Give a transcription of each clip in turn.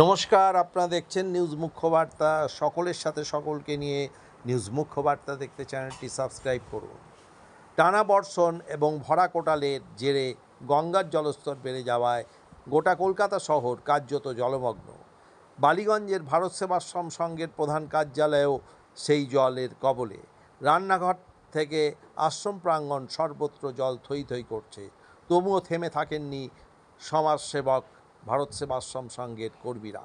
নমস্কার, আপনারা দেখছেন নিউজ মুখ্য বার্তা সকলের সাথে সকলকে নিয়ে নিউজ মুখ্য বার্তা দেখতে চ্যানেলটি সাবস্ক্রাইব করুন। টানা বর্ষণ এবং ভরা কোটালের জেরে গঙ্গার জলস্তর বেড়ে যাওয়ায় গোটা কলকাতা শহর কার্যত জলমগ্ন। বালিগঞ্জের ভারত সেবাশ্রম সংঘের প্রধান কার্যালয়েও সেই জলের কবলে। রান্নাঘর থেকে আশ্রম প্রাঙ্গণ সর্বত্র জল থই থই করছে। তবুও থেমে থাকেননি সমাজসেবক ভারত সেবাশ্রম সংঘের কর্মীরা।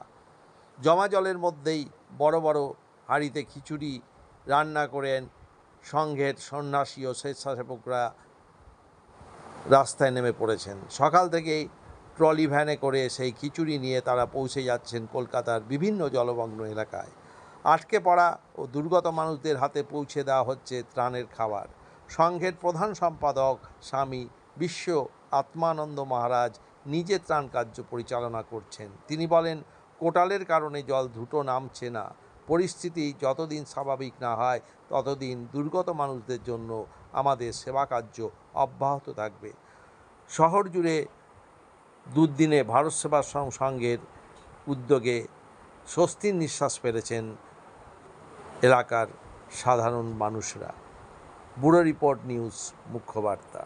জমা জলের মধ্যেই বড় বড় হাঁড়িতে খিচুড়ি রান্না করেন সংঘের সন্ন্যাসী ও স্বেচ্ছাসেবকরা। রাস্তায় নেমে পড়েছেন। সকাল থেকেই ট্রলি ভ্যানে করে সেই খিচুড়ি নিয়ে তারা পৌঁছে যাচ্ছেন কলকাতার বিভিন্ন জলমগ্ন এলাকায়। আটকে পড়া ও দুর্গত মানুষদের হাতে পৌঁছে দেওয়া হচ্ছে ত্রাণের খাবার। সংঘের প্রধান সম্পাদক স্বামী বিশ্ব আত্মানন্দ মহারাজ নিজে ত্রাণ কার্য পরিচালনা করছেন। তিনি বলেন, কোটালের কারণে জল দ্রুত নামছে না। পরিস্থিতি যতদিন স্বাভাবিক না হয়, ততদিন দুর্গত মানুষদের জন্য আমাদের সেবা কার্য অব্যাহত থাকবে। শহর জুড়ে দুর্দিনে ভারত সেবাশ্রম সংঘের উদ্যোগে স্বস্তির নিঃশ্বাস ফেলেছেন এলাকার সাধারণ মানুষরা। ব্যুরো রিপোর্ট নিউজ মুখ্য বার্তা।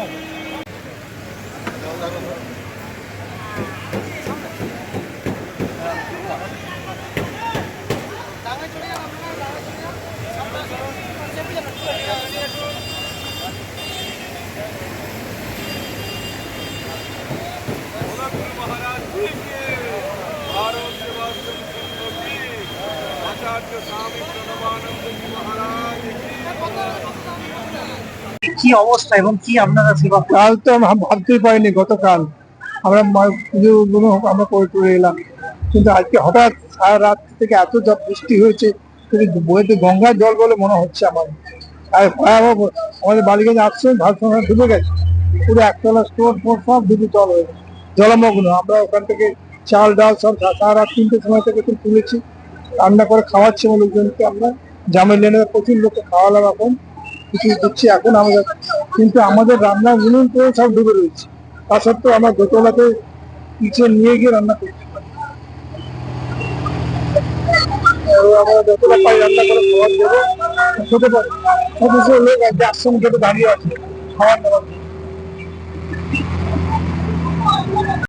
কি অবস্থা এবং কি আপনারা সেবা কাল তো ভাবতেই পারিনি গতকাল। আমরা আমরা করে এলাম। কিন্তু আজকে হঠাৎ সারা রাত থেকে এত যা বৃষ্টি হয়েছে বইতে গঙ্গার জল বলে মনে হচ্ছে আমার। আর ভয়াবহ, আমাদের বালিগঞ্জ আসছে ভারত সরকার ডুবে গেছে। পুরো একতলা স্টোর ফোর সব ডুবে জল হয়ে গেছে। জলমগ্ন। আমরা ওখান থেকে চাল, ডাল সব সারা তিনটে সময় থেকে তুলেছি। রান্না করে খাওয়াচ্ছি আমার লোকজনকে আমরা। জামের লেনে প্রচুর লোককে খাওয়ালাম এখন। কিছু দিচ্ছি এখন আমাদের। কিন্তু আমাদের রান্না উনুন করে সব ডুবে রয়েছে। তা সত্ত্বেও আমরা দোতলাতে নিচে নিয়ে গিয়ে রান্না আর আমরা দোতলা পাই রান্না করে খাবার দেবো খেতে পারি অথচ লোক আজকে আশ্রম খেতে দাঁড়িয়ে আছে। দাবার নেই।